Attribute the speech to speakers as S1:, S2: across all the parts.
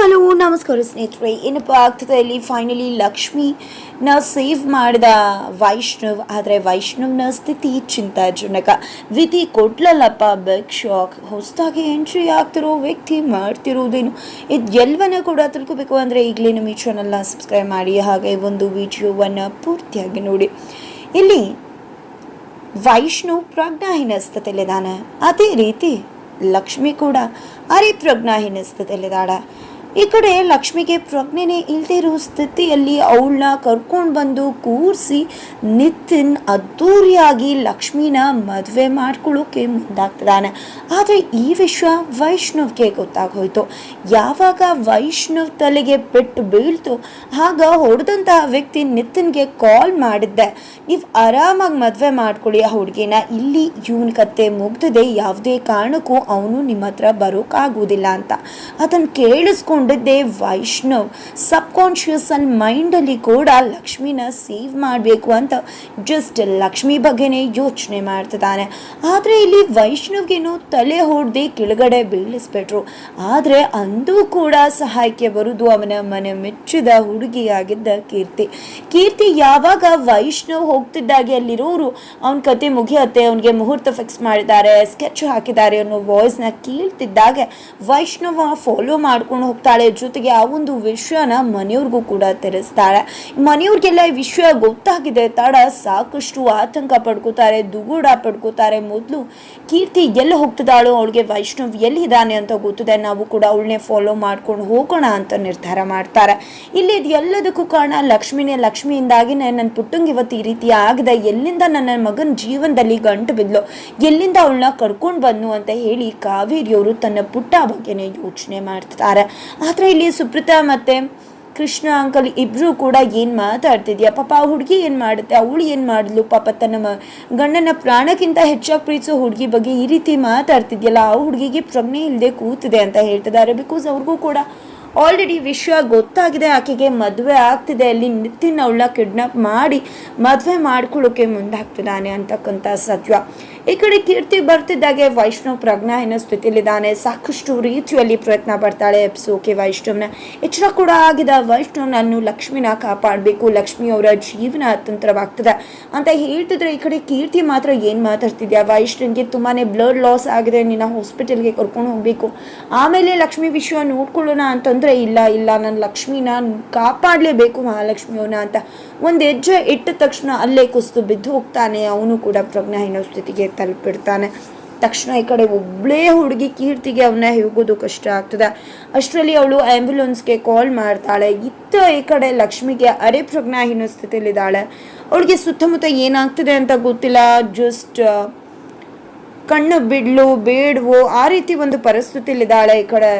S1: Hello, ನಮಸ್ಕಾರ ಸ್ನೇಹಿತರೆ. ಏನಪ್ಪ ಆಗ್ತದೆ ಇಲ್ಲಿ ಫೈನಲಿ ಲಕ್ಷ್ಮಿನ ಸೇವ್ ಮಾಡಿದ ವೈಷ್ಣವ್. ಆದರೆ ವೈಷ್ಣವ್ನ ಸ್ಥಿತಿ ಚಿಂತಾಜನಕ. ವಿಧಿ ಕೊಡ್ಲಲ್ಲಪ್ಪ ಬಿಗ್ ಶಾಕ್ ಹೊಸದಾಗಿ ಎಂಟ್ರಿ ಆಗ್ತಿರೋ ವ್ಯಕ್ತಿ ಮಾಡ್ತಿರೋದೇನು? ಇದು ಎಲ್ಲವನ್ನ ಕೂಡ ತಿಳ್ಕೊಬೇಕು ಅಂದರೆ ಈಗಲೇ ನಮ್ಮ ಈ ಚಾನಲ್ನ ಸಬ್ಸ್ಕ್ರೈಬ್ ಮಾಡಿ, ಹಾಗೆ ಒಂದು ವಿಡಿಯೋವನ್ನು ಪೂರ್ತಿಯಾಗಿ ನೋಡಿ. ಇಲ್ಲಿ ವೈಷ್ಣವ್ ಪ್ರಜ್ಞಾಹೀನ ಸ್ಥಿತಿಯಲ್ಲಿದ್ದಾನೆ ಅದೇ ರೀತಿ ಲಕ್ಷ್ಮಿ ಕೂಡ ಅರಿಪ್ರಜ್ಞಾಹೀನ ಸ್ಥಿತಿಯಲ್ಲಿದ್ದಾಳೆ ಈ ಕಡೆ ಲಕ್ಷ್ಮಿಗೆ ಪ್ರಜ್ಞೆನೇ ಇಲ್ಲದೆ ಇರೋ ಸ್ಥಿತಿಯಲ್ಲಿ ಅವಳನ್ನ ಕರ್ಕೊಂಡು ಬಂದು ಕೂರಿಸಿ ನಿತಿನ್ ಅದ್ದೂರಿಯಾಗಿ ಲಕ್ಷ್ಮಿನ ಮದುವೆ ಮಾಡ್ಕೊಳ್ಳೋಕೆ ಮುಂದಾಗ್ತಿದ್ದಾನೆ. ಆದರೆ ಈ ವಿಷಯ ವೈಷ್ಣವ್ಗೆ ಗೊತ್ತಾಗೋಯ್ತು. ಯಾವಾಗ ವೈಷ್ಣವ್ ತಲೆಗೆ ಪೆಟ್ಟು ಬೀಳ್ತು ಆಗ ಹೊಡೆದಂತಹ ವ್ಯಕ್ತಿ ನಿತಿನ್ಗೆ ಕಾಲ್ ಮಾಡಿದ್ದೆ. ನೀವು ಆರಾಮಾಗಿ ಮದುವೆ ಮಾಡ್ಕೊಳ್ಳಿ ಆ ಹುಡುಗಿನ. ಇಲ್ಲಿ ಇವನ ಕತ್ತೆ ಮುಗ್ದಿದೆ. ಯಾವುದೇ ಕಾರಣಕ್ಕೂ ಅವನು ನಿಮ್ಮ ಹತ್ರ ಬರೋಕ್ಕಾಗೋದಿಲ್ಲ ಅಂತ ಅದನ್ನು ಕೇಳಿಸ್ಕೊಂಡಿದ್ದೆ ವೈಷ್ಣವ್ ಸಬ್ಕಾನ್ಷಿಯಸ್ ಅಲ್ಲಿ ಮೈಂಡಲ್ಲಿ ಕೂಡ ಲಕ್ಷ್ಮಿನ ಸೇವ್ ಮಾಡಬೇಕು ಅಂತ ಜಸ್ಟ್ ಲಕ್ಷ್ಮಿ ಬಗ್ಗೆನೇ ಯೋಚನೆ ಮಾಡ್ತಿದ್ದಾನೆ. ಆದರೆ ಇಲ್ಲಿ ವೈಷ್ಣವ್ಗೇನು ತಲೆ ಹೊಡೆದೇ ಕೆಳಗಡೆ ಬೀಳಿಸ್ಬಿಟ್ರು. ಆದರೆ ಅಂದೂ ಕೂಡ ಸಹಾಯಕ್ಕೆ ಬರುವುದು ಅವನ ಮನೆ ಮೆಚ್ಚಿದ ಹುಡುಗಿಯಾಗಿದ್ದ ಕೀರ್ತಿ. ಕೀರ್ತಿ ಯಾವಾಗ ವೈಷ್ಣವ್ ಹೋಗ್ತಿದ್ದಾಗೆ ಅಲ್ಲಿರೋರು, ಅವನ ಕತೆ ಮುಗಿಯತ್ತೆ, ಅವನಿಗೆ ಮುಹೂರ್ತ ಫಿಕ್ಸ್ ಮಾಡಿದ್ದಾರೆ ಸ್ಕೆಚ್ ಹಾಕಿದ್ದಾರೆ ಅನ್ನೋ ವಾಯ್ಸ್ನ ಕೇಳ್ತಿದ್ದಾಗೆ ವೈಷ್ಣವ ಫಾಲೋ ಮಾಡ್ಕೊಂಡು ಹೋಗ್ತಾಳೆ ಜೊತೆಗೆ ಆ ಒಂದು ವಿಷಯನ ಮನೆಯವ್ರಿಗೂ ಕೂಡ ತಿಳಿಸ್ತಾಳೆ. ಮನೆಯವ್ರಿಗೆಲ್ಲ ಈ ವಿಷಯ ಗೊತ್ತಾಗಿದೆ. ತಡ ಸಾಕಷ್ಟು ಆತಂಕ ಪಡ್ಕೋತಾರೆ, ದುಗೂಡ ಪಡ್ಕೋತಾರೆ. ಮೊದಲು ಕೀರ್ತಿ ಎಲ್ಲಿ ಹೋಗ್ತಿದ್ದಾಳೋ? ಅವಳಿಗೆ ವೈಷ್ಣವ್ ಎಲ್ಲಿದ್ದಾನೆ ಅಂತ ಗೊತ್ತಿದೆ. ನಾವು ಕೂಡ ಅವಳನ್ನೇ ಫಾಲೋ ಮಾಡ್ಕೊಂಡು ಹೋಗೋಣ ಅಂತ ನಿರ್ಧಾರ ಮಾಡ್ತಾರೆ. ಇಲ್ಲಿ ಇದು ಎಲ್ಲದಕ್ಕೂ ಕಾರಣ ಲಕ್ಷ್ಮಿನೇ. ಲಕ್ಷ್ಮಿಯಿಂದಾಗಿನೇ ನನ್ನ ಪುಟ್ಟಂಗ್ ಇವತ್ತು ಈ ರೀತಿ ಆಗಿದೆ. ಎಲ್ಲಿಂದ ನನ್ನ ಮಗನ ಜೀವನದಲ್ಲಿ ಗಂಟು ಬಿದ್ಲು? ಎಲ್ಲಿಂದ ಅವಳನ್ನ ಕರ್ಕೊಂಡು ಬಂದು ಅಂತ ಹೇಳಿ ಕಾವೇರಿಯವರು ತನ್ನ ಪುಟ್ಟ ಬಗ್ಗೆನೇ ಯೋಚನೆ ಮಾಡ್ತಿದ್ದಾರೆ ಆದರೆ ಇಲ್ಲಿ ಸುಪ್ರೀತಾ ಮತ್ತೆ ಕೃಷ್ಣ, ಅಂಕಲ್ ಇಬ್ರು ಕೂಡ ಏನು ಮಾತಾಡ್ತಿದ್ಯಾ? ಪಾಪ ಆ ಹುಡುಗಿ ಏನು ಮಾಡುತ್ತೆ? ಅವಳು ಏನು ಮಾಡಿದ್ಲು? ಪಾಪ ತನ್ನ ಗಂಡನ ಪ್ರಾಣಕ್ಕಿಂತ ಹೆಚ್ಚಾಗಿ ಪ್ರೀತಿಸೋ ಹುಡುಗಿ ಬಗ್ಗೆ ಈ ರೀತಿ ಮಾತಾಡ್ತಿದ್ಯಲ್ಲ, ಆ ಹುಡುಗಿಗೆ ಪ್ರಜ್ಞೆ ಇಲ್ಲದೆ ಕೂತಿದೆ ಅಂತ ಹೇಳ್ತಿದ್ದಾರೆ. ಬಿಕಾಸ್ ಅವ್ರಿಗೂ ಕೂಡ ಆಲ್ರೆಡಿ ವಿಷಯ ಗೊತ್ತಾಗಿದೆ, ಆಕೆಗೆ ಮದುವೆ ಆಗ್ತಿದೆ. ಅಲ್ಲಿ ನಿತಿನ್ ಅವಳ ಕಿಡ್ನಾಪ್ ಮಾಡಿ ಮದುವೆ ಮಾಡ್ಕೊಳ್ಳೋಕೆ ಮುಂದಾಗ್ತಿದ್ದಾನೆ ಅಂತಕ್ಕಂಥ ಸತ್ಯ ಈ ಕಡೆ ಕೀರ್ತಿ ಬರ್ತಿದ್ದಾಗೆ. ವೈಷ್ಣವ್ ಪ್ರಜ್ಞಾಹೀನ ಸ್ಥಿತಿಯಲ್ಲಿದ್ದಾನೆ. ಸಾಕಷ್ಟು ರೀತಿಯಲ್ಲಿ ಪ್ರಯತ್ನ ಪಡ್ತಾಳೆ ಎಪ್ಸೋಕೆ ವೈಷ್ಣವ್ನ. ಎಚ್ಚರ ಕೂಡ ಆಗಿದ ವೈಷ್ಣವ್ ನಾನು ಲಕ್ಷ್ಮಿನ ಕಾಪಾಡಬೇಕು. ಲಕ್ಷ್ಮಿ ಅವರ ಜೀವನ ಅತಂತ್ರವಾಗ್ತದೆ. ಅಂತ ಹೇಳ್ತಿದ್ರೆ ಈ ಕಡೆ ಕೀರ್ತಿ ಮಾತ್ರ ಏನು ಮಾತಾಡ್ತಿದ್ಯಾ? ವೈಷ್ಣವ್ಗೆ ತುಂಬಾ ಬ್ಲಡ್ ಲಾಸ್ ಆಗಿದೆ. ನಿನ್ನ ಹಾಸ್ಪಿಟಲ್ಗೆ ಕರ್ಕೊಂಡು ಹೋಗಬೇಕು. ಆಮೇಲೆ ಲಕ್ಷ್ಮಿ ವಿಷಯ ನೋಡ್ಕೊಳ್ಳೋಣ ಅಂತಂದ್ರೆ ಇಲ್ಲ ಇಲ್ಲ. ನನ್ನ ಲಕ್ಷ್ಮಿನ ಕಾಪಾಡಲೇಬೇಕು ಮಹಾಲಕ್ಷ್ಮಿಯವನ ಅಂತ. ಒಂದು ಹೆಜ್ಜೆ ಇಟ್ಟ ತಕ್ಷಣ ಅಲ್ಲೇ ಕುಸಿದು ಬಿದ್ದು ಹೋಗ್ತಾನೆ. ಅವನು ಕೂಡ ಪ್ರಜ್ಞಾಹೀನ ಸ್ಥಿತಿಗೆ ತಲುಪಿಡ್ತಾನೆ ತಕ್ಷಣ ಈ ಕಡೆ ಒಬ್ಬಳೇ ಹುಡುಗಿ ಕೀರ್ತಿಗೆ ಅವನ್ನ ಹೋಗೋದು ಕಷ್ಟ ಆಗ್ತದೆ. ಅಷ್ಟರಲ್ಲಿ ಅವಳು ಆ್ಯಂಬ್ಯುಲೆನ್ಸ್ಗೆ ಕಾಲ್ ಮಾಡ್ತಾಳೆ. ಇತ್ತ ಈ ಕಡೆ ಲಕ್ಷ್ಮಿಗೆ, ಅರೆ ಪ್ರಜ್ಞಾಹೀನ ಸ್ಥಿತಿಯಲ್ಲಿದ್ದಾಳೆ ಅವಳಿಗೆ ಸುತ್ತಮುತ್ತ ಏನಾಗ್ತದೆ ಅಂತ ಗೊತ್ತಿಲ್ಲ. ಜಸ್ಟ್ ಕಣ್ಣು ಬಿಡ್ಲು, ಬೇಡವೋ, ಆ ರೀತಿ ಒಂದು ಪರಿಸ್ಥಿತಿಯಲ್ಲಿದ್ದಾಳೆ ಈ ಕಡೆ.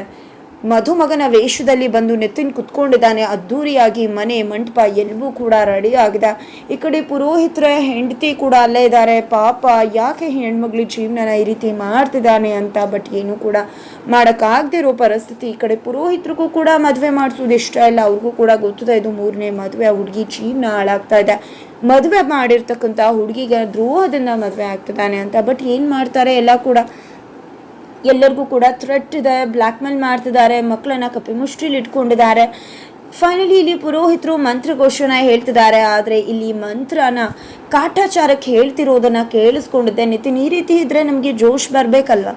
S1: ಮಧುಮಗನ ವೇಷದಲ್ಲಿ ಬಂದು ನೆತ್ತಿನ ಕುತ್ಕೊಂಡಿದ್ದಾನೆ. ಅದ್ದೂರಿಯಾಗಿ ಮನೆ ಮಂಟಪ ಎಲ್ಲವೂ ಕೂಡ ರೆಡಿ ಆಗಿದೆ. ಈ ಕಡೆ ಪುರೋಹಿತರ, ಹೆಂಡತಿ ಕೂಡ ಅಲ್ಲೇ ಇದ್ದಾರೆ. ಪಾಪ ಯಾಕೆ ಹೆಣ್ಮಗಳು ಜೀವನನ ಈ ರೀತಿ ಮಾಡ್ತಿದ್ದಾನೆ ಅಂತ ಬಟ್ ಏನು ಕೂಡ ಮಾಡೋಕ್ಕಾಗದೇ ಇರೋ ಪರಿಸ್ಥಿತಿ. ಈ ಕಡೆ ಪುರೋಹಿತರಿಗೂ ಕೂಡ ಮದುವೆ ಮಾಡಿಸೋದು ಇಷ್ಟ ಇಲ್ಲ. ಅವ್ರಿಗೂ ಕೂಡ ಗೊತ್ತಿದೆ ಇದು ಮೂರನೇ ಮದುವೆ. ಹುಡುಗಿ ಜೀವನ ಹಾಳಾಗ್ತಾ ಇದೆ. ಮದುವೆ ಮಾಡಿರ್ತಕ್ಕಂಥ ಹುಡುಗಿಗೆ ದ್ರೋಹದಿಂದ ಮದುವೆ ಆಗ್ತಿದ್ದಾನೆ ಅಂತ. ಬಟ್ ಏನು ಮಾಡ್ತಾರೆ? ಎಲ್ಲ ಕೂಡ ಎಲ್ಲರಿಗೂ ಕೂಡ ಥ್ರೆಟ್ ಇದೆ. ಬ್ಲ್ಯಾಕ್ ಮೇಲ್ ಮಾಡ್ತಿದ್ದಾರೆ. ಮಕ್ಕಳನ್ನ ಕಪ್ಪಿ ಮುಷ್ಟಿಲಿ ಇಟ್ಕೊಂಡಿದ್ದಾರೆ. ಫೈನಲಿ ಇಲ್ಲಿ ಪುರೋಹಿತರು ಮಂತ್ರ ಘೋಷಣೆ ಹೇಳ್ತಿದ್ದಾರೆ. ಆದರೆ ಇಲ್ಲಿ ಮಂತ್ರನ ಕಾಟಾಚಾರಕ್ಕೆ ಹೇಳ್ತಿರೋದನ್ನ ಕೇಳಿಸ್ಕೊಂಡಿದ್ದೆ. ನಿತಿನ್, ಈ ರೀತಿ ಇದ್ರೆ ನಮಗೆ ಜೋಶ್ ಬರಬೇಕಲ್ವ?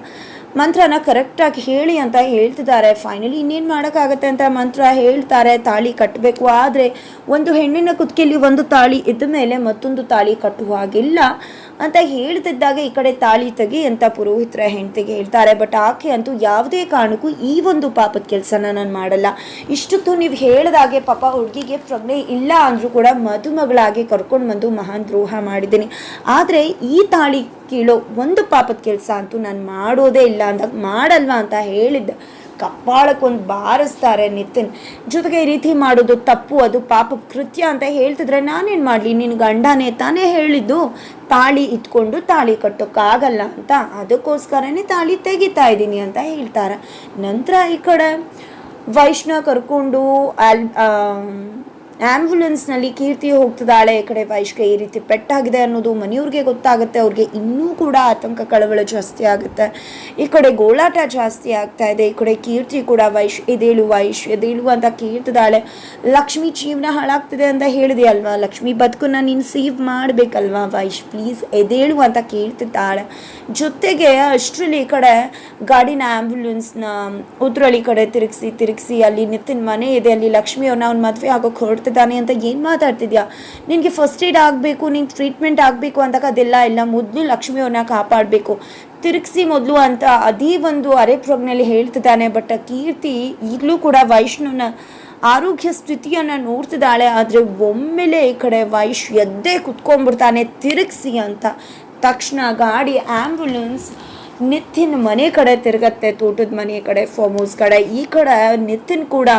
S1: ಮಂತ್ರನ ಕರೆಕ್ಟಾಗಿ ಹೇಳಿ ಅಂತ ಹೇಳ್ತಿದ್ದಾರೆ. ಫೈನಲಿ ಇನ್ನೇನು ಮಾಡೋಕ್ಕಾಗತ್ತೆ ಅಂತ ಮಂತ್ರ ಹೇಳ್ತಾರೆ. ತಾಳಿ ಕಟ್ಟಬೇಕು ಆದರೆ ಒಂದು ಹೆಣ್ಣಿನ ಕುತ್ತಿಗೆಯಲ್ಲಿ ಒಂದು ತಾಳಿ ಇದ್ದ ಮೇಲೆ ಮತ್ತೊಂದು ತಾಳಿ ಕಟ್ಟುವ ಹಾಗಿಲ್ಲ. ಅಂತ ಹೇಳ್ತಿದ್ದಾಗ ಈ ಕಡೆ ತಾಳಿ ತೆಗಿ ಅಂತ ಪುರೋಹಿತರ ಹೆಂಡತಿಗೆ ಹೇಳ್ತಾರೆ. ಬಟ್ ಆಕೆ ಅಂತೂ ಯಾವುದೇ ಕಾರಣಕ್ಕೂ ಈ ಒಂದು ಪಾಪದ ಕೆಲಸನ ನಾನು ಮಾಡಲ್ಲ. ಇಷ್ಟೊತ್ತು ನೀವು ಹೇಳಿದಾಗೆ ಪಾಪ ಹುಡುಗಿಗೆ ಪ್ರಜ್ಞೆ ಇಲ್ಲ ಅಂದರೂ ಕೂಡ ಮದುಮಗಳಾಗಿ ಕರ್ಕೊಂಡು ಬಂದು ಮಹಾನ್ ದ್ರೋಹ ಮಾಡಿದ್ದೀನಿ. ಆದರೆ ಈ ತಾಳಿ ಕೀಳೋ ಒಂದು ಪಾಪದ ಕೆಲಸ ಅಂತೂ ನಾನು ಮಾಡೋದೇ ಇಲ್ಲ ಅಂದಾಗ ಮಾಡಲ್ವಾ ಅಂತ ಹೇಳಿದ್ದೆ. ಕಪ್ಪಾಳಕ್ಕೊಂದು ಬಾರಿಸ್ತಾರೆ ನಿತಿನ್. ಜೊತೆಗೆ ಈ ರೀತಿ ಮಾಡೋದು ತಪ್ಪು, ಅದು ಪಾಪ ಕೃತ್ಯ ಅಂತ ಹೇಳ್ತಿದ್ರೆ ನಾನೇನು ಮಾಡಲಿ? ನಿನ್ನ ಗಂಡನೇ ತಾನೇ ಹೇಳಿದ್ದು, ತಾಳಿ ಇಟ್ಕೊಂಡು ತಾಳಿ ಕಟ್ಟೋಕ್ಕಾಗಲ್ಲ ಅಂತ. ಅದಕ್ಕೋಸ್ಕರನೇ ತಾಳಿ ತೆಗಿತಾ ಇದ್ದೀನಿ ಅಂತ ಹೇಳ್ತಾರೆ. ನಂತರ ಈ ಕಡೆ ವೈಷ್ಣ ಕರ್ಕೊಂಡು ಆ್ಯಂಬುಲೆನ್ಸ್ನಲ್ಲಿ ಕೀರ್ತಿ ಹೋಗ್ತಿದ್ದಾಳೆ. ಈ ಕಡೆ ವೈಶ್ಗೆ ಈ ರೀತಿ ಪೆಟ್ಟಾಗಿದೆ ಅನ್ನೋದು ಮನೆಯವ್ರಿಗೆ ಗೊತ್ತಾಗುತ್ತೆ. ಅವ್ರಿಗೆ ಇನ್ನೂ ಕೂಡ ಆತಂಕ ಕಳವಳ ಜಾಸ್ತಿ ಆಗುತ್ತೆ. ಈ ಕಡೆ ಗೋಳಾಟ ಜಾಸ್ತಿ ಆಗ್ತಾ ಇದೆ. ಈ ಕಡೆ ಕೀರ್ತಿ ಕೂಡ ವೈಶ್ ಎದೇಳು ವೈಶ್ ಎದೇಳು ಅಂತ ಕೇಳ್ತಿದ್ದಾಳೆ ಲಕ್ಷ್ಮಿ ಜೀವನ ಹಾಳಾಗ್ತಿದೆ ಅಂತ ಹೇಳಿದೆ ಅಲ್ವಾ ಲಕ್ಷ್ಮಿ ಬದುಕನ್ನ ನೀನು ಸೇವ್ ಮಾಡಬೇಕಲ್ವಾ ವೈಶ್? ಪ್ಲೀಸ್ ಎದೇಳು ಅಂತ ಕೇಳ್ತಿದ್ದಾಳೆ ಜೊತೆಗೆ ಅಷ್ಟರಲ್ಲಿ ಈ ಕಡೆ ಗಾಡಿನ ಆ್ಯಂಬುಲೆನ್ಸ್ನ ಉದ್ರಳ್ಳಿ ಕಡೆ ತಿರುಗಿಸಿ ತಿರುಗಿಸಿ ಅಲ್ಲಿ ನಿತ್ತಿನ ಮನೆ ಇದೆ. ಅಲ್ಲಿ ಲಕ್ಷ್ಮಿ ಅವ್ರನ್ನ ಅವ್ನ ಮದುವೆ ಆಗೋಕೆ ಹೊರಡ್ತಿದ್ದಾನೆ ಅಂತ ಏನು ಮಾತಾಡ್ತಿದ್ಯಾ? ನಿನಗೆ ಫಸ್ಟ್ ಏಡ್ ಆಗಬೇಕು, ನಿಂಗೆ ಟ್ರೀಟ್ಮೆಂಟ್ ಆಗಬೇಕು ಅಂದಾಗ ಅದೆಲ್ಲ ಇಲ್ಲ. ಮೊದಲು ಲಕ್ಷ್ಮಿ ಅವ್ರನ್ನ ಕಾಪಾಡಬೇಕು. ತಿರುಗಿಸಿ ಮೊದಲು ಅಂತ ಅದೇ ಒಂದು ಅರೆಪ್ರಜ್ಞೆಯಲ್ಲಿ ಹೇಳ್ತಿದ್ದಾನೆ ಬಟ್ ಕೀರ್ತಿ ಈಗಲೂ ಕೂಡ ವೈಷ್ಣುವನ ಆರೋಗ್ಯ ಸ್ಥಿತಿಯನ್ನು ನೋಡ್ತಿದ್ದಾಳೆ. ಆದರೆ ಒಮ್ಮೆಲೆ ಈ ಕಡೆ ವೈಶ್ ಎದ್ದೇ ಕುತ್ಕೊಂಡ್ಬಿಡ್ತಾನೆ, ತಿರುಗಿಸಿ ಅಂತ. ತಕ್ಷಣ ಗಾಡಿ ಆ್ಯಂಬುಲೆನ್ಸ್ ನಿತಿನ್ ಮನೆ ಕಡೆ ತಿರುಗತ್ತೆ, ತೋಟದ ಮನೆ ಕಡೆ ಫಾರ್ಮ್ ಹೌಸ್ ಕಡೆ. ಈ ಕಡೆ ನಿತಿನ್ ಕೂಡ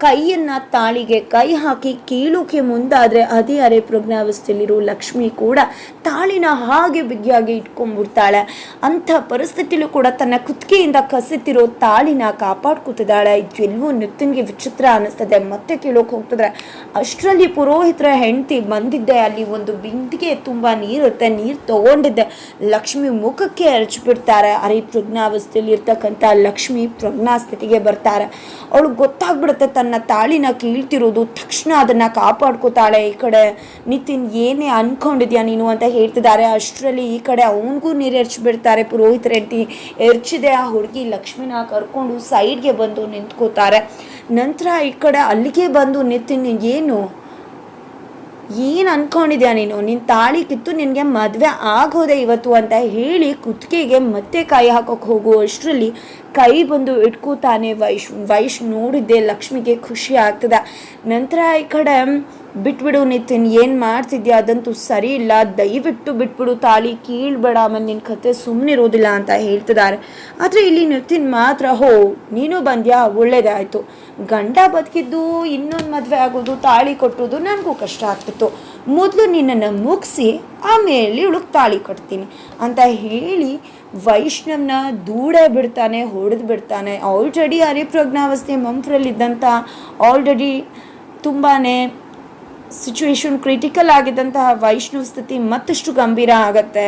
S1: ಕೈಯನ್ನ ತಾಳಿಗೆ, ಕೈ ಹಾಕಿ ಕೀಳೋಕೆ ಮುಂದಾದರೆ ಅದೇ ಅರೆ ಪ್ರಜ್ಞಾವಸ್ಥೆಯಲ್ಲಿರೋ ಲಕ್ಷ್ಮಿ ಕೂಡ ತಾಳಿನ ಹಾಗೆ ಬಿಗಿಯಾಗಿ ಇಟ್ಕೊಂಡ್ಬಿಡ್ತಾಳೆ. ಅಂಥ ಪರಿಸ್ಥಿತಿಲೂ ಕೂಡ ತನ್ನ ಕುತ್ತಿಗೆಯಿಂದ ಕಸಿತಿರೋ ತಾಳಿನ ಕಾಪಾಡ್ಕೊತಿದ್ದಾಳೆ. ಎಲ್ಲವೂ ನೃತ್ಯಂಗೆ ವಿಚಿತ್ರ ಅನ್ನಿಸ್ತದೆ ಮತ್ತೆ ಕೇಳೋಕೆ ಹೋಗ್ತಿದ್ರೆ ಅಷ್ಟರಲ್ಲಿ ಪುರೋಹಿತರ ಹೆಂಡತಿ ಬಂದಿದ್ದೆ. ಅಲ್ಲಿ ಒಂದು ಬಿಂದಿಗೆ ತುಂಬ ನೀರಿರುತ್ತೆ. ನೀರು ತಗೊಂಡಿದ್ದೆ. ಲಕ್ಷ್ಮಿ ಮುಖಕ್ಕೆ ಎರಚಿಬಿಡ್ತಾರೆ ಅರೆ ಪ್ರಜ್ಞಾವಸ್ಥೆಯಲ್ಲಿ ಇರ್ತಕ್ಕಂಥ ಲಕ್ಷ್ಮಿ ಪ್ರಜ್ಞಾ ಸ್ಥಿತಿಗೆ ಬರ್ತಾರೆ. ಅವಳು ಗೊತ್ತಾಗ್ಬಿಡುತ್ತೆ ತನ್ನ ತಾಳಿನ ಕೀಳ್ತಿರೋದು, ತಕ್ಷಣ ಅದನ್ನು ಕಾಪಾಡ್ಕೋತಾಳೆ ಈ ಕಡೆ. ನಿತಿನ್, ಏನೇ ಅನ್ಕೊಂಡಿದ್ಯಾ ನೀನು ಅಂತ ಹೇಳ್ತಿದ್ದಾರೆ. ಅಷ್ಟರಲ್ಲಿ ಈ ಕಡೆ ಅವನಿಗೂ ನೀರು ಎರ್ಚಿಬಿಡ್ತಾರೆ ಪುರೋಹಿತ್ ರೆಡ್ಡಿ ಎರ್ಚಿದೆ ಆ ಹುಡುಗಿ ಲಕ್ಷ್ಮಿನ ಕರ್ಕೊಂಡು ಸೈಡ್ಗೆ ಬಂದು ನಿಂತ್ಕೋತಾರೆ. ನಂತರ ಈ ಕಡೆ ಅಲ್ಲಿಗೆ ಬಂದು ನಿತಿನ್, ಏನು? ಏನು ಅಂದ್ಕೊಂಡಿದ್ಯಾ ನೀನು? ನಿನ್ನ ತಾಳಿ ಕಿತ್ತು ನಿನಗೆ ಮದುವೆ ಆಗೋದೆ ಇವತ್ತು ಅಂತ ಹೇಳಿ ಕುತ್ತಿಗೆಗೆ ಮತ್ತೆ ಕಾಯಿ ಹಾಕೋಕೆ ಹೋಗೋ. ಅಷ್ಟರಲ್ಲಿ ಕೈ ಬಂದು ಇಟ್ಕೋತಾನೆ ವೈಶ್ ವೈಶ್ ನೋಡಿದ್ದೆ ಲಕ್ಷ್ಮಿಗೆ ಖುಷಿ ಆಗ್ತದೆ. ನಂತರ ಈ ಕಡೆ ಬಿಟ್ಬಿಡು ನಿತಿನ್, ಏನು ಮಾಡ್ತಿದ್ಯಾ? ಅದಂತೂ ಸರಿ ಇಲ್ಲ. ದಯವಿಟ್ಟು ಬಿಟ್ಬಿಡು ತಾಳಿ. ಕೀಳ್ಬೇಡ ಆಮೇಲೆ ನಿನ್ನ ಕತೆ ಸುಮ್ಮನಿರೋದಿಲ್ಲ ಅಂತ ಹೇಳ್ತಿದ್ದಾರೆ ಆದರೆ ಇಲ್ಲಿ ನಿತಿನ್ ಮಾತ್ರ, ಹೋ, ನೀನು ಬಂದ್ಯಾ? ಒಳ್ಳೇದಾಯಿತು ಗಂಡ ಬದುಕಿದ್ದು ಇನ್ನೊಂದು ಮದುವೆ ಆಗೋದು, ತಾಳಿ ಕೊಟ್ಟೋದು ನನಗೂ ಕಷ್ಟ ಆಗ್ತಿತ್ತು. ಮೊದಲು ನಿನ್ನನ್ನು ಮುಗಿಸಿ ಆಮೇಲೆ ಇವಳಿಗೆ ತಾಳಿ ಕಟ್ತೀನಿ ಅಂತ ಹೇಳಿ ವೈಷ್ಣವನ ದೂಡೆ ಬಿಡ್ತಾನೆ, ಹೊಡೆದು ಬಿಡ್ತಾನೆ. ಆಲ್ರೆಡಿ ಅರಿಪ್ರಜ್ಞಾವಸ್ಥೆ ಮಂಪ್ರಲ್ಲಿದ್ದಂಥ ಆಲ್ರೆಡಿ ತುಂಬಾ ಸಿಚುವೇಶನ್ ಕ್ರಿಟಿಕಲ್ ಆಗಿದ್ದಂತಹ ವೈಷ್ಣವ ಸ್ಥಿತಿ ಮತ್ತಷ್ಟು ಗಂಭೀರ ಆಗತ್ತೆ.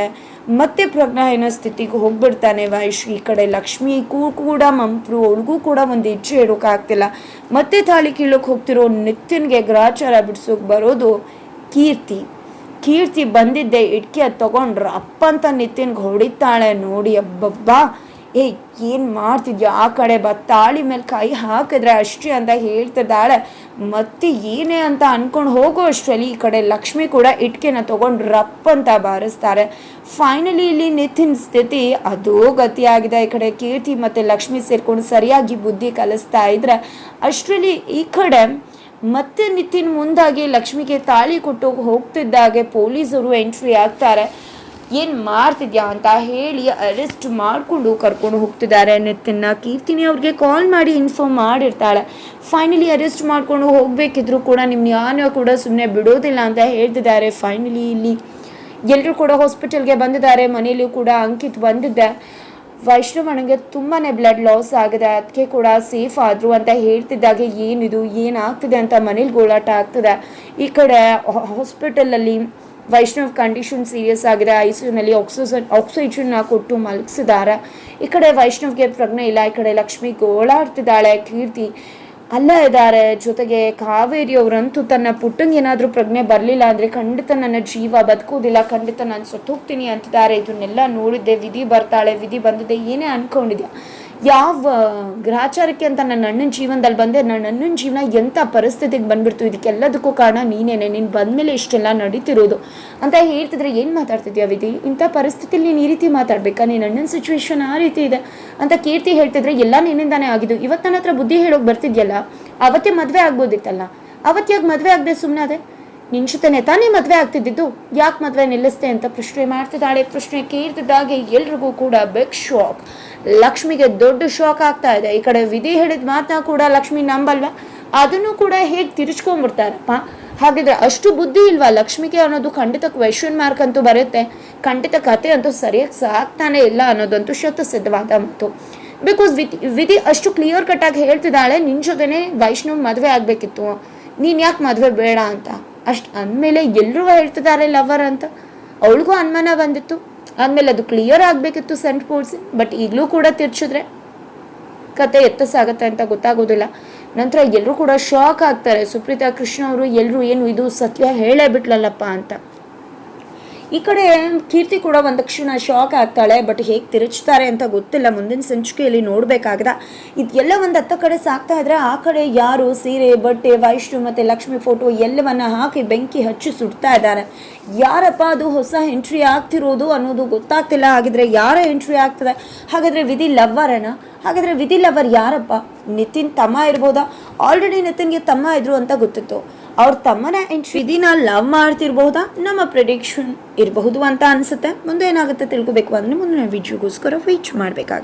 S1: ಮತ್ತೆ ಪ್ರಜ್ಞಾಹೀನ ಸ್ಥಿತಿಗೆ ಹೋಗ್ಬಿಡ್ತಾನೆ ವೈಶ್ ಈ ಕಡೆ ಲಕ್ಷ್ಮಿಗೂ ಕೂಡ ಮಂಪ್ರು ಅವಳಿಗೂ ಕೂಡ ಒಂದು ಹೆಜ್ಜೆ ಇಡೋಕ್ಕಾಗ್ತಿಲ್ಲ ಮತ್ತೆ ತಾಳಿ ಕೀಳೋಕೆ ಹೋಗ್ತಿರೋ ನಿತ್ಯನ್ಗೆ ಗ್ರಾಚಾರ ಬಿಡ್ಸೋಕೆ ಬರೋದು ಕೀರ್ತಿ. ಕೀರ್ತಿ ಬಂದಿದ್ದೆ ಇಟ್ಕೆ ಅದು ಅಪ್ಪ ಅಪ್ಪಂತ ನಿತಿನ್ಗೆ ಹೊಡಿತಾಳೆ ನೋಡಿ, ಅಬ್ಬಬ್ಬಾ. ಏ, ಏನು ಮಾಡ್ತಿದ್ಯಾ? ಆ ಕಡೆ ಬಾ. ತಾಳಿ ಮೇಲೆ ಕೈ ಹಾಕಿದ್ರೆ ಅಷ್ಟೇ ಅಂತ ಹೇಳ್ತಿದ್ದಾಳೆ. ಮತ್ತೆ ಏನೇ ಅಂತ ಅನ್ಕೊಂಡು ಹೋಗೋ ಅಷ್ಟರಲ್ಲಿ ಈ ಕಡೆ ಲಕ್ಷ್ಮಿ ಕೂಡ ಇಟ್ಕೆನ ತೊಗೊಂಡು ರಪ್ ಅಂತ ಬಾರಿಸ್ತಾರೆ. ಫೈನಲಿ ಇಲ್ಲಿ ನಿತಿನ್ ಸ್ಥಿತಿ ಅದೋ ಗತಿಯಾಗಿದೆ. ಈ ಕಡೆ ಕೀರ್ತಿ ಮತ್ತು ಲಕ್ಷ್ಮಿ ಸೇರ್ಕೊಂಡು ಸರಿಯಾಗಿ ಬುದ್ಧಿ ಕಲಿಸ್ತಾ ಇದ್ರೆ ಅಷ್ಟರಲ್ಲಿ ಈ ಕಡೆ ಮತ್ತೆ ನಿತಿನ್ ಮುಂದಾಗಿ ಲಕ್ಷ್ಮಿಗೆ ತಾಳಿ ಕೊಟ್ಟು ಹೋಗ್ತಿದ್ದಾಗೆ ಪೊಲೀಸರು ಎಂಟ್ರಿ ಆಗ್ತಾರೆ. ಏನು ಮಾಡ್ತಿದ್ಯಾ ಅಂತ ಹೇಳಿ ಅರೆಸ್ಟ್ ಮಾಡಿಕೊಂಡು ಕರ್ಕೊಂಡು ಹೋಗ್ತಿದ್ದಾರೆ ನಿತಿನ್ನ. ಕೀರ್ತಿನಿ ಅವ್ರಿಗೆ ಕಾಲ್ ಮಾಡಿ ಇನ್ಫಾರ್ಮ್ ಮಾಡಿರ್ತಾಳೆ. ಫೈನಲಿ ಅರೆಸ್ಟ್ ಮಾಡ್ಕೊಂಡು ಹೋಗ್ಬೇಕಿದ್ರು ಕೂಡ ನಿಮ್ಮ ಯಾನೋ ಕೂಡ ಸುಮ್ಮನೆ ಬಿಡೋದಿಲ್ಲ ಅಂತ ಹೇಳ್ತಿದ್ದಾರೆ ಫೈನಲಿ ಇಲ್ಲಿ. ಎಲ್ಲರೂ ಕೂಡ ಹಾಸ್ಪಿಟಲ್ಗೆ ಬಂದಿದ್ದಾರೆ. ಮನೆಯಲ್ಲೂ ಕೂಡ ಅಂಕಿತ್ ಬಂದಿದ್ದೆ. ವೈಷ್ಣವನಿಗೆ ತುಂಬಾ ಬ್ಲಡ್ ಲಾಸ್ ಆಗಿದೆ. ಅದಕ್ಕೆ ಕೂಡ ಸೇಫ್ ಆದರು ಅಂತ ಹೇಳ್ತಿದ್ದಾಗ, ಏನಿದು? ಏನಾಗ್ತಿದೆ ಅಂತ ಮನೇಲಿ ಗೋಳಾಟ ಆಗ್ತದೆ? ಈ ಕಡೆ ಹಾಸ್ಪಿಟಲಲ್ಲಿ ವೈಷ್ಣವ್ ಕಂಡೀಷನ್ ಸೀರಿಯಸ್ ಆಗಿದೆ. ಐ ಸಿ ಯುನಲ್ಲಿ ಆಕ್ಸಿಜನ್ ಆಕ್ಸಿಜನ್ನ ಕೊಟ್ಟು ಮಲಗಿಸಿದ್ದಾರೆ. ಈ ಕಡೆ ವೈಷ್ಣವ್ಗೆ ಪ್ರಜ್ಞೆ ಇಲ್ಲ. ಈ ಕಡೆ ಲಕ್ಷ್ಮಿ ಗೋಳಾಡ್ತಿದ್ದಾಳೆ. ಕೀರ್ತಿ ಅಲ್ಲ ಇದ್ದಾರೆ ಜೊತೆಗೆ ಕಾವೇರಿ ಅವರಂತೂ ತನ್ನ ಪುಟ್ಟಂಗೆ ಏನಾದರೂ ಪ್ರಜ್ಞೆ ಬರಲಿಲ್ಲ ಅಂದರೆ ಖಂಡಿತ ನನ್ನ ಜೀವ ಬದುಕುವುದಿಲ್ಲ, ಖಂಡಿತ ನಾನು ಸತ್ತೋಗ್ತೀನಿ ಅಂತಿದ್ದಾರೆ. ಇದನ್ನೆಲ್ಲ ನೋಡಿದ್ದೆ, ವಿಧಿ ಬರ್ತಾಳೆ, ವಿಧಿ ಬಂದಿದೆ, ಏನೇ ಅನ್ಕೊಂಡಿದ್ಯಾ? ಯಾವ ಗ್ರಹಾಚಾರಕ್ಕೆ ಅಂತ ನನ್ನ ಅಣ್ಣನ ಜೀವನದಲ್ಲಿ ಬಂದೆ, ನನ್ನ ಅಣ್ಣನ ಜೀವನ ಎಂಥ ಪರಿಸ್ಥಿತಿಗೆ ಬಂದ್ಬಿಡ್ತು. ಇದಕ್ಕೆಲ್ಲದಕ್ಕೂ ಕಾರಣ ನೀನೇನೆ, ನೀನು ಬಂದಮೇಲೆ ಇಷ್ಟೆಲ್ಲ ನಡೀತಿರೋದು. ಅಂತ ಹೇಳ್ತಿದ್ರೆ ಏನು ಮಾತಾಡ್ತಿದ್ಯಾ ವಿಧಿ? ಇಂಥ ಪರಿಸ್ಥಿತಿಲಿ ನೀನು ಈ ರೀತಿ ಮಾತಾಡ್ಬೇಕಾ? ನೀನು ಅಣ್ಣನ ಸಿಚುವೇಶನ್ ಆ ರೀತಿ ಇದೆ. ಅಂತ ಕೀರ್ತಿ ಹೇಳ್ತಿದ್ರೆ, ಎಲ್ಲ ನಿನ್ನಿಂದಾನೇ ಆಗಿದ್ದು. ಇವತ್ತು ನನ್ನ ಹತ್ರ ಬುದ್ಧಿ ಹೇಳೋಕೆ ಬರ್ತಿದ್ಯಲ್ಲ? ಅವತ್ತೇ ಮದುವೆ ಆಗ್ಬೋದಿತ್ತಲ್ಲ? ಅವತ್ತಾಗ ಮದುವೆ ಆಗದೆ ಸುಮ್ಮನೆ ಅದೇ ನಿನ್ ತಾನೇ ಮದುವೆ ಆಗ್ತಿದ್ದಿದ್ದು? ಯಾಕೆ ಮದುವೆ ನಿಲ್ಲಿಸ್ತೆ ಅಂತ ಪ್ರಶ್ನೆ ಮಾಡ್ತಿದ್ದಾಳೆ. ಪ್ರಶ್ನೆ ಕೇಳ್ತಿದ್ದಾಗೆ ಎಲ್ರಿಗೂ ಕೂಡ ಬಿಗ್ ಶಾಕ್. ಲಕ್ಷ್ಮಿಗೆ ದೊಡ್ಡ ಶಾಕ್ ಆಗ್ತಾ ಇದೆ. ಈ ಕಡೆ ವಿಧಿ ಹೇಳಿದ ಮಾತನ್ನ ಕೂಡ ಲಕ್ಷ್ಮಿ ನಂಬಲ್ವಾ? ಅದನ್ನು ಕೂಡ ಹೇಗೆ ತಿರುಚ್ಕೊಂಡ್ಬಿಡ್ತಾರಪ್ಪ? ಹಾಗಿದ್ರೆ ಅಷ್ಟು ಬುದ್ಧಿ ಇಲ್ವಾ ಲಕ್ಷ್ಮಿಗೆ ಅನ್ನೋದು? ಖಂಡಿತ ಕ್ವೆಶನ್ ಮಾರ್ಕ್ ಅಂತೂ ಬರುತ್ತೆ. ಖಂಡಿತ ಕತೆ ಅಂತೂ ಸರಿಯಾಗಿ ಸಾಕ್ತಾನೆ ಇಲ್ಲ ಅನ್ನೋದಂತೂ ಶತ ಸಿದ್ಧವಾದ ಮಾತು. ಬಿಕಾಸ್ ವಿಧಿ ವಿಧಿ ಅಷ್ಟು ಕ್ಲಿಯರ್ ಕಟ್ಟಾಗಿ ಹೇಳ್ತಿದ್ದಾಳೆ. ನಿನ್ ಜೊತೆನೆ ವೈಷ್ಣವ್ ಮದುವೆ ಆಗಬೇಕಿತ್ತು. ನೀನು ಯಾಕೆ ಮದುವೆ ಬೇಡ ಅಂತ? ಅಷ್ಟು ಅಂದಮೇಲೆ ಎಲ್ಲರೂ ಹೇಳ್ತಿದ್ದಾರೆ ಲವರ್ ಅಂತ. ಅವಳಿಗೂ ಅನುಮಾನ ಬಂದಿತ್ತು. ಆದಮೇಲೆ ಅದು ಕ್ಲಿಯರ್ ಆಗಬೇಕಿತ್ತು ಸೆಂಟ್ ಪೋರ್ಸಿ ಬಟ್ ಈಗಲೂ ಕೂಡ ತಿರ್ಚಿದ್ರೆ ಕತೆ ಎತ್ತಸಾಗತ್ತೆ ಅಂತ ಗೊತ್ತಾಗೋದಿಲ್ಲ. ನಂತರ ಎಲ್ಲರೂ ಕೂಡ ಶಾಕ್ ಆಗ್ತಾರೆ. ಸುಪ್ರೀತಾ, ಕೃಷ್ಣ ಅವರು ಎಲ್ಲರೂ ಏನು ಇದು ಸತ್ಯ ಹೇಳೇ ಬಿಟ್ಲಲ್ಲಪ್ಪ ಅಂತ. ಈ ಕಡೆ ಕೀರ್ತಿ ಕೂಡ ಒಂದು ತಕ್ಷಣ ಶಾಕ್ ಆಗ್ತಾಳೆ ಬಟ್ ಹೇಗೆ ತಿರುಚ್ತಾರೆ ಅಂತ ಗೊತ್ತಿಲ್ಲ. ಮುಂದಿನ ಸಂಚಿಕೆಯಲ್ಲಿ ನೋಡಬೇಕಾಗದ. ಇದೆಲ್ಲ ಒಂದು ಹತ್ತ ಕಡೆ ಸಾಕ್ತಾ ಇದ್ರೆ ಆ ಕಡೆ ಯಾರು ಸೀರೆ, ಬಟ್ಟೆ, ವೈಷ್ಣು ಮತ್ತು ಲಕ್ಷ್ಮಿ ಫೋಟೋ ಎಲ್ಲವನ್ನು ಹಾಕಿ ಬೆಂಕಿ ಹಚ್ಚಿ ಸುಡ್ತಾ ಇದ್ದಾರೆ. ಯಾರಪ್ಪ ಅದು ಹೊಸ ಎಂಟ್ರಿ ಆಗ್ತಿರೋದು ಅನ್ನೋದು ಗೊತ್ತಾಗ್ತಿಲ್ಲ. ಹಾಗಿದ್ರೆ ಯಾರ ಎಂಟ್ರಿ ಆಗ್ತದೆ? ಹಾಗಾದರೆ ವಿಧಿ ಲವ್ವರನ? ಹಾಗಾದರೆ ವಿಧಿ ಲವರ್ ಯಾರಪ್ಪ? ನಿತಿನ್ ತಮ್ಮ ಇರ್ಬೋದಾ? ಆಲ್ರೆಡಿ ನಿತಿನ್ಗೆ ತಮ್ಮ ಇದ್ರು ಅಂತ ಗೊತ್ತಿತ್ತು. ಅವ್ರ ತಮ್ಮನ ಎಂಟ್ರಿ ಲವ್ ಮಾಡ್ತಿರ್ಬಹುದಾ? ನಮ್ಮ ಪ್ರೆಡಿಕ್ಷನ್ ಇರಬಹುದು ಅಂತ ಅನ್ಸುತ್ತೆ. ಮುಂದೆ ಏನಾಗುತ್ತೆ ತಿಳ್ಕೊಬೇಕು ಅಂದ್ರೆ ಮುಂದಿನ ವಿಡಿಯೋಗೋಸ್ಕರ ವೀಚ್ ಮಾಡಬೇಕಾಗುತ್ತೆ.